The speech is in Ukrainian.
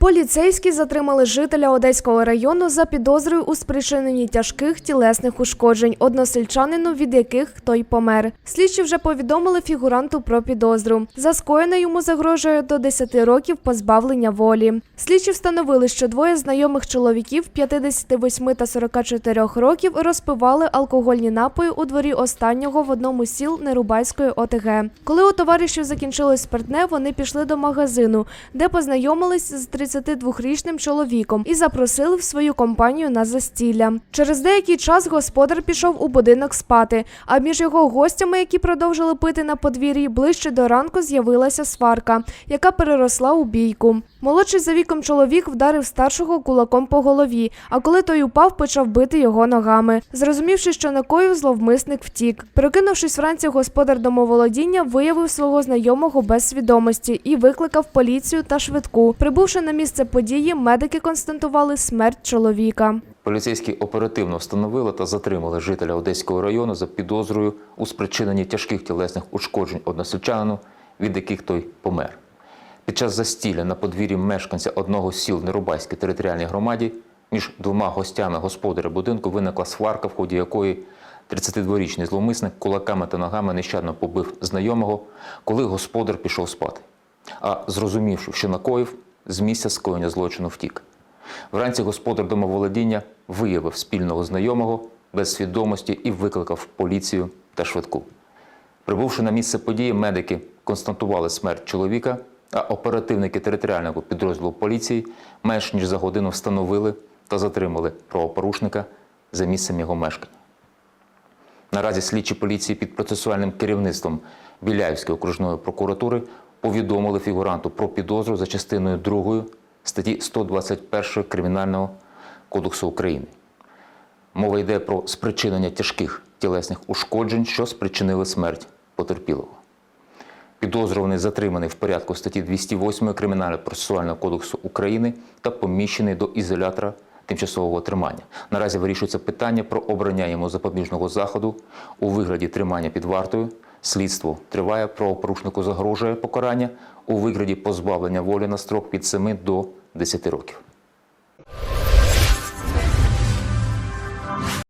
Поліцейські затримали жителя Одеського району за підозрою у спричиненні тяжких тілесних ушкоджень односельчанину, від яких той помер. Слідчі вже повідомили фігуранту про підозру. За скоєне йому загрожує до 10 років позбавлення волі. Слідчі встановили, що двоє знайомих чоловіків 58 та 44 років розпивали алкогольні напої у дворі останнього в одному з сіл Нерубайської ОТГ. Коли у товаришів закінчилось спиртне, вони пішли до магазину, де познайомились з 32-річним чоловіком і запросили в свою компанію на застілля. Через деякий час господар пішов у будинок спати. А між його гостями, які продовжили пити на подвір'ї, ближче до ранку з'явилася сварка, яка переросла у бійку. Молодший за віком чоловік вдарив старшого кулаком по голові, а коли той упав, почав бити його ногами. Зрозумівши, що накоїв, зловмисник втік. Прокинувшись вранці, господар домоволодіння виявив свого знайомого без свідомості і викликав поліцію та швидку. Прибувши на місце події, медики констатували смерть чоловіка. Поліцейські оперативно встановили та затримали жителя Одеського району за підозрою у спричиненні тяжких тілесних ушкоджень односельчанину, від яких той помер. Під час застілля на подвір'ї мешканця одного з сіл Нерубайській територіальній громаді між двома гостями господаря будинку виникла сварка, в ході якої 32-річний зловмисник кулаками та ногами нещадно побив знайомого, коли господар пішов спати. А зрозумівши, що накоїв, з місця скоєння злочину втік. Вранці господар домоволодіння виявив спільного знайомого без свідомості і викликав поліцію та швидку. Прибувши на місце події, медики констатували смерть чоловіка, а оперативники територіального підрозділу поліції менш ніж за годину встановили та затримали правопорушника за місцем його мешкання. Наразі слідчі поліції під процесуальним керівництвом Біляївської окружної прокуратури повідомили фігуранту про підозру за частиною 2 статті 121 Кримінального кодексу України. Мова йде про спричинення тяжких тілесних ушкоджень, що спричинили смерть потерпілого. Підозрюваний затриманий в порядку статті 208 Кримінального процесуального кодексу України та поміщений до ізолятора тимчасового тримання. Наразі вирішується питання про обрання йому запобіжного заходу у вигляді тримання під вартою. Слідство триває, правопорушнику загрожує покарання у вигляді позбавлення волі на строк від 7 до 10 років.